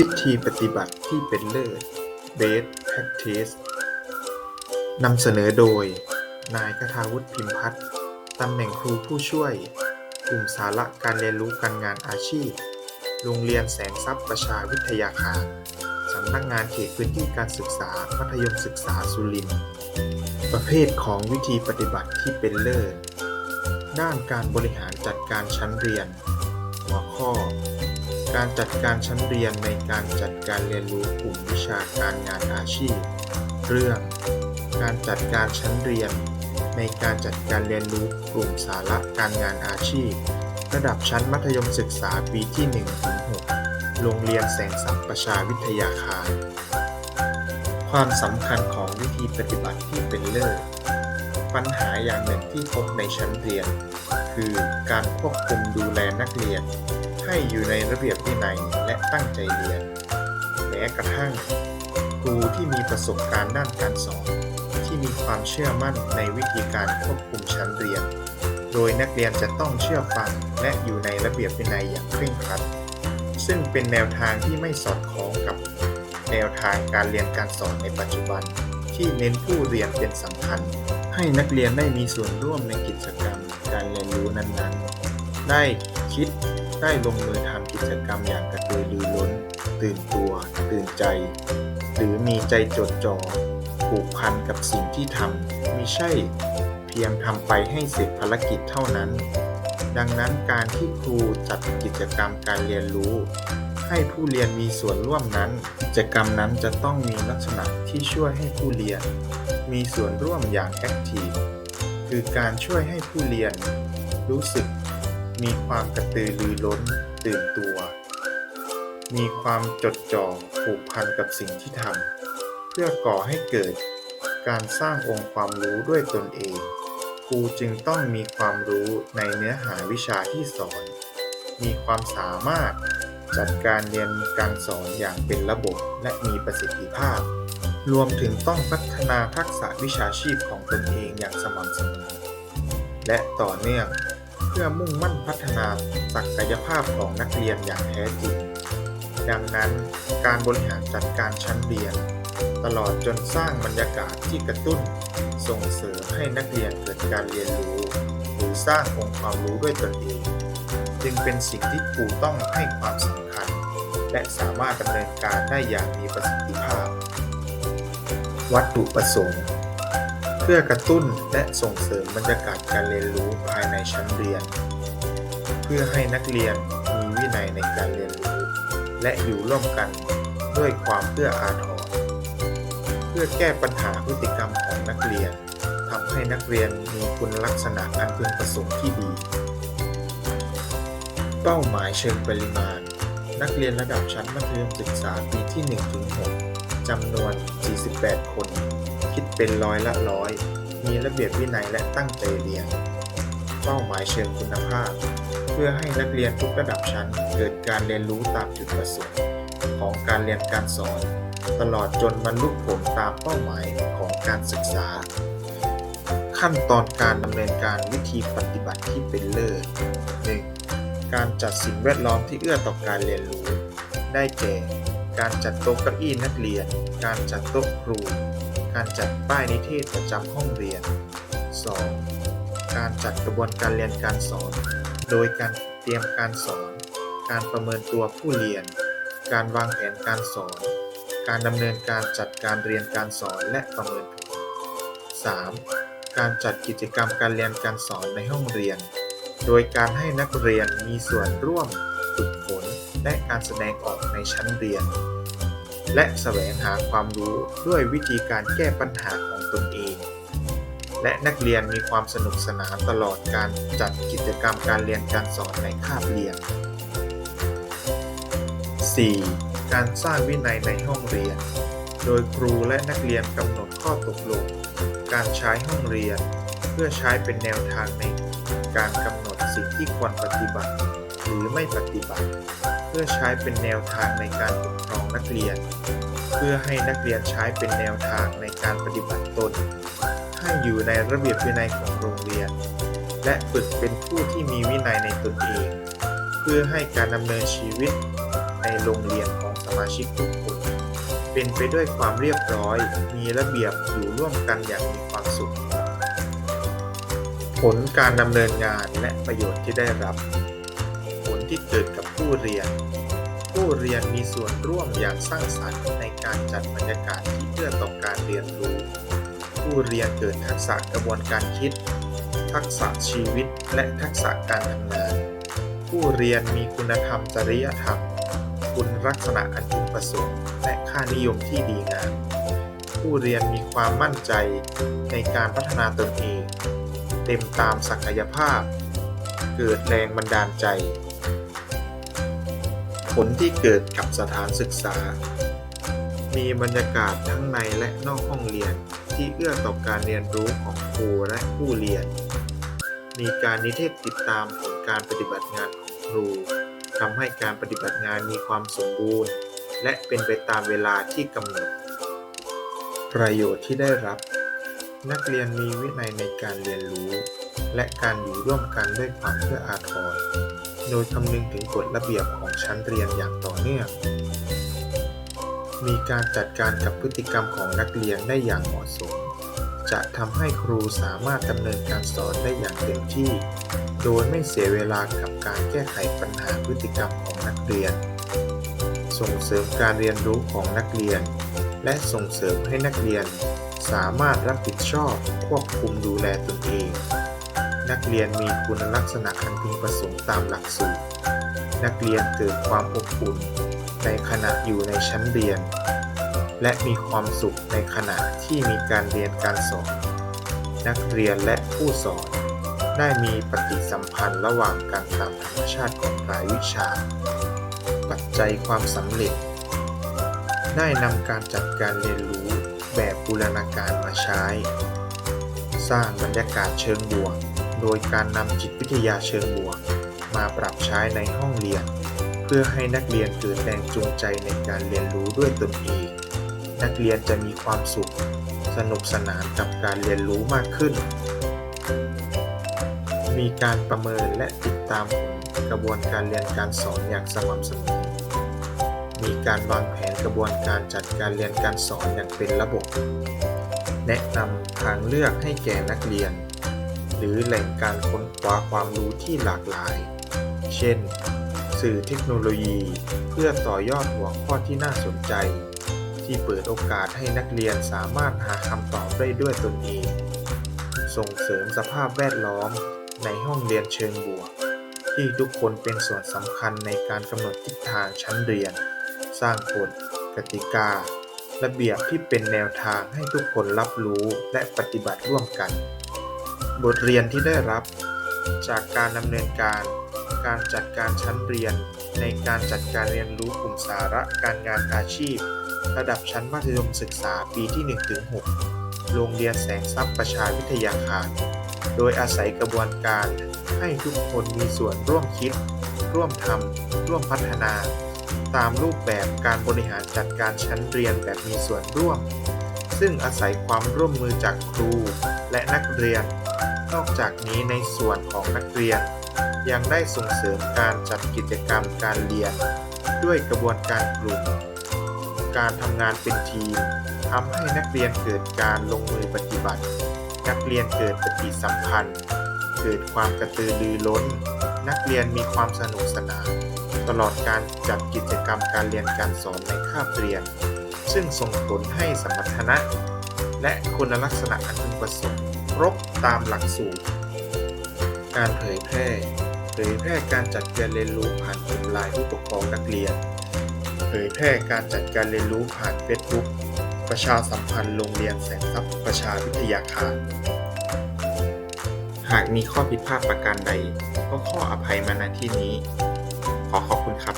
วิธีปฏิบัติที่เป็นเลิศ Best Practice นำเสนอโดย นายคทาวุฒิพิมพัฒน์ตำแหน่งครูผู้ช่วย กลุ่มสาระการเรียนรู้การงานอาชีพ โรงเรียนแสงทรัพย์ประชาวิทยาคารสำนักงานเขตพื้นที่การศึกษามัธยมศึกษาสุรินทร์ประเภทของวิธีปฏิบัติที่เป็นเลิศ ด้านการบริหารจัดการชั้นเรียน หัวข้อ การจัดการชั้นเรียนในการจัดการเรียนรู้กลุ่มวิชาการงานอาชีพ เรื่อง การจัดการชั้นเรียน ในการจัดการเรียนรู้กลุ่มสาระการงานอาชีพ ระดับชั้นมัธยมศึกษาปีที่1ถึง6โรงเรียนแสงสัพประชาวิทยาคาร ความสำคัญของวิธีปฏิบัติที่เป็นเลิศปัญหาอย่างหนึ่งที่พบในชั้นเรียน คือการควบคุมดูแลนักเรียน ให้อยู่ในระเบียบวินัยและตั้งใจเรียนแม้กระทั่งครูที่มีประสบการณ์ด้านการสอน ที่มีความเชื่อมั่นในวิธีการควบคุมชั้นเรียน โดยนักเรียนจะต้องเชื่อฟังและอยู่ในระเบียบวินัยอย่างเคร่งครัด ซึ่งเป็นแนวทางที่ไม่สอดคล้องกับแนวทางการเรียนการสอนในปัจจุบัน ที่เน้นผู้เรียนเป็นสำคัญ ให้นักเรียนได้มีส่วนร่วมในกิจกรรมการเรียนรู้นั้นๆ ได้คิด ได้ลงมือทำกิจกรรมอย่างกระตือรือร้น ตื่นตัว ตื่นใจ หรือมีใจจดจ่อผูกพันกับสิ่งที่ทำมิใช่เพียงทำไปให้เสร็จภารกิจเท่านั้น ดังนั้นการที่ครูจัดกิจกรรมการเรียนรู้ ให้ผู้เรียนมีส่วนร่วมนั้น กิจกรรมนั้นจะต้องมีลักษณะที่ช่วยให้ผู้เรียน มีส่วนร่วมอย่างแอคทีฟคือการช่วยให้ผู้เรียน รู้สึก มีความกระตือรือร้นตื่นตัว มีความจดจ่อผูกพันกับสิ่งที่ทำเพื่อก่อให้เกิดการสร้างองค์ความรู้ด้วยตนเอง ครูจึงต้องมีความรู้ในเนื้อหาวิชาที่สอน มีความสามารถจัดการเรียนการสอนอย่างเป็นระบบและมีประสิทธิภาพ รวมถึงต้องพัฒนาทักษะวิชาชีพของตนเองอย่างสม่ำเสมอและต่อเนื่อง พื่อมุ่งมั่นพัฒนาศักยภาพของนักเรียนอย่างแท้จริง ดังนั้นการบริหารจัดการชั้นเรียน ตลอดจนสร้างบรรยากาศที่กระตุ้น ส่งเสริมให้นักเรียนเกิดการเรียนรู้ หรือสร้างองค์ความรู้ด้วยตนเอง จึงเป็นสิ่งที่ครูต้องให้ความสำคัญ และสามารถดำเนินการได้อย่างมีประสิทธิภาพ วัตถุประสงค์ พื่อกระตุ้นและส่งเสริมบรรยากาศการเรียนรู้ภายในชั้นเรียน เพื่อให้นักเรียนมีวินัยในการเรียนรู้ และอยู่ร่วมกันด้วยความเพื่ออาทรเพื่อแก้ปัญหาพฤติกรรมของนักเรียนทำให้นักเรียนมีคุณลักษณะอันพึงประสงค์ที่ดี เป้าหมายเชิงปริมาณ นักเรียนระดับชั้นมัธยมศึกษาปีที่ 1-6จำนวน 48 คน เป็นร้อยละร้อย มีระเบียบวินัยและตั้งใจเรียน เป้าหมายเชิงคุณภาพ เพื่อให้นักเรียนทุกระดับชั้น เกิดการเรียนรู้ตามจุดประสงค์ของการเรียนการสอน ตลอดจนบรรลุผลตามเป้าหมายของการศึกษา ขั้นตอนการดำเนินการวิธีปฏิบัติที่เป็นเลิศ 1. การจัดสิ่งแวดล้อมที่เอื้อต่อการเรียนรู้ ได้แก่ การจัดโต๊ะเก้าอี้นักเรียน การจัดโต๊ะครู การจัดป้ายนิเทศประจำห้องเรียน 2. การจัดกระบวนการเรียนการสอน โดยการเตรียมการสอน การประเมินตัวผู้เรียน การวางแผนการสอน การดำเนินการจัดการเรียนการสอนและประเมินผล 3. การจัดกิจกรรมการเรียนการสอนในห้องเรียน โดยการให้นักเรียนมีส่วนร่วมฝึกฝนและการแสดงออกในชั้นเรียน และแสวงหาความรู้ด้วยวิธีการแก้ปัญหาของตนเอง และนักเรียนมีความสนุกสนานตลอดการจัดกิจกรรมการเรียนการสอนในคาบเรียน 4. การสร้างวินัยในห้องเรียน โดยครูและนักเรียนกำหนดข้อตกลง การใช้ห้องเรียน เพื่อใช้เป็นแนวทางในการกำหนดสิ่งที่ควรปฏิบัติ หรือไม่ปฏิบัติ พื่อใช้เป็นแนวทางในการปกครองนักเรียน เพื่อให้นักเรียนใช้เป็นแนวทางในการปฏิบัติตน ให้อยู่ในระเบียบวินัยของโรงเรียน และฝึกเป็นผู้ที่มีวินัยในตนเอง เพื่อให้การดำเนินชีวิตในโรงเรียนของสมาชิกทุกคน เป็นไปด้วยความเรียบร้อย มีระเบียบอยู่ร่วมกันอย่างมีความสุข ผลการดำเนินงานและประโยชน์ที่ได้รับ ผลที่เกิดกับ ผู้เรียน ผู้เรียนมีส่วนร่วมอย่างสร้างสรรค์ในการจัดบรรยากาศที่เอื้อต่อการเรียนรู้ ผู้เรียนเกิดทักษะกระบวนการคิด ทักษะชีวิต และทักษะการทำงาน ผู้เรียนมีคุณธรรมจริยธรรม คุณลักษณะอันพึงประสงค์และค่านิยมที่ดีงามผู้เรียนมีความมั่นใจในการพัฒนาตนเอง เต็มตามศักยภาพ เกิดแรงบันดาลใจ ผลที่เกิดกับสถานศึกษา มีบรรยากาศทั้งในและนอกห้องเรียนที่เอื้อต่อการเรียนรู้ของครูและผู้เรียน มีการนิเทศติดตามผลการปฏิบัติงานของครูทำให้การปฏิบัติงานมีความสมบูรณ์ และเป็นไปตามเวลาที่กำหนด ประโยชน์ที่ได้รับ นักเรียนมีวินัยในการเรียนรู้ และการอยู่ร่วมกันด้วยความเอื้ออาทร โดยคำนึงถึงกฎระเบียบของชั้นเรียนอย่างต่อเนื่อง มีการจัดการกับพฤติกรรมของนักเรียนได้อย่างเหมาะสม จะทำให้ครูสามารถดำเนินการสอนได้อย่างเต็มที่ โดยไม่เสียเวลากับการแก้ไขปัญหาพฤติกรรมของนักเรียน ส่งเสริมการเรียนรู้ของนักเรียน และส่งเสริมให้นักเรียน สามารถรับผิดชอบควบคุมดูแลตนเอง นักเรียนมีคุณลักษณะอันพึงประสงค์ตามหลักสูตร นักเรียนเกิดความอบอุ่นในขณะอยู่ในชั้นเรียน และมีความสุขในขณะที่มีการเรียนการสอน นักเรียนและผู้สอน ได้มีปฏิสัมพันธ์ระหว่างกันตามธรรมชาติของรายวิชา ปัจจัยความสำเร็จ ได้นำการจัดการเรียนรู้แบบบูรณาการมาใช้ สร้างบรรยากาศเชิงบวก โดยการนำจิตวิทยาเชิงบวก มาปรับใช้ในห้องเรียน เพื่อให้นักเรียนเกิดแรงจูงใจในการเรียนรู้ด้วยตนเอง นักเรียนจะมีความสุข สนุกสนานกับการเรียนรู้มากขึ้น มีการประเมินและติดตามผลกระบวนการเรียนการสอนอย่างสม่ำเสมอ มีการวางแผนกระบวนการจัดการเรียนการสอนอย่างเป็นระบบ แนะนำทางเลือกให้แก่นักเรียน รือแหล่งการค้นคว้าความรู้ที่หลากหลาย เช่น สื่อเทคโนโลยี เพื่อต่อยอดหัวข้อที่น่าสนใจ ที่เปิดโอกาสให้นักเรียนสามารถหาคำตอบได้ด้วยตนเอง ส่งเสริมสภาพแวดล้อมในห้องเรียนเชิงบวก ที่ทุกคนเป็นส่วนสำคัญในการกำหนดทิศทางชั้นเรียน สร้างกฎกติกา ระเบียบที่เป็นแนวทางให้ทุกคนรับรู้และปฏิบัติร่วมกัน บทเรียนที่ได้รับ จากการดำเนินการ การจัดการชั้นเรียน ในการจัดการเรียนรู้กลุ่มสาระการงานอาชีพ ระดับชั้นมัธยมศึกษาปีที่ 1-6 โรงเรียนแสงทรัพย์ประชาวิทยาคาร โดยอาศัยกระบวนการให้ทุกคนมีส่วนร่วมคิด ร่วมทำ ร่วมพัฒนา ตามรูปแบบการบริหารจัดการชั้นเรียนแบบมีส่วนร่วม ซึ่งอาศัยความร่วมมือจากครูและนักเรียน นอกจากนี้ในส่วนของนักเรียน ยังได้ส่งเสริมการจัดกิจกรรมการเรียน ด้วยกระบวนการกลุ่ม การทำงานเป็นทีมทำให้นักเรียนเกิดการลงมือปฏิบัติ นักเรียนเกิดปฏิสัมพันธ์ เกิดความกระตือรือร้น นักเรียนมีความสนุกสนาน ตลอดการจัดกิจกรรมการเรียนการสอนในคาบเรียน ซึ่งส่งผลให้สมรรถนะ และคุณลักษณะอันพึงประสงค์ ครบตามหลักสูตร การเผยแพร่ เผยแพร่การจัดการเรียนรู้ผ่านกลุ่มไลน์ผู้ปกครองนักเรียน เผยแพร่การจัดการเรียนรู้ผ่านเฟซบุ๊กประชาสัมพันธ์โรงเรียนแสงทรัพย์ประชาวิทยาคาร หากมีข้อผิดพลาดประการใด ก็ขออภัยมาณที่นี้ ขอขอบคุณครับ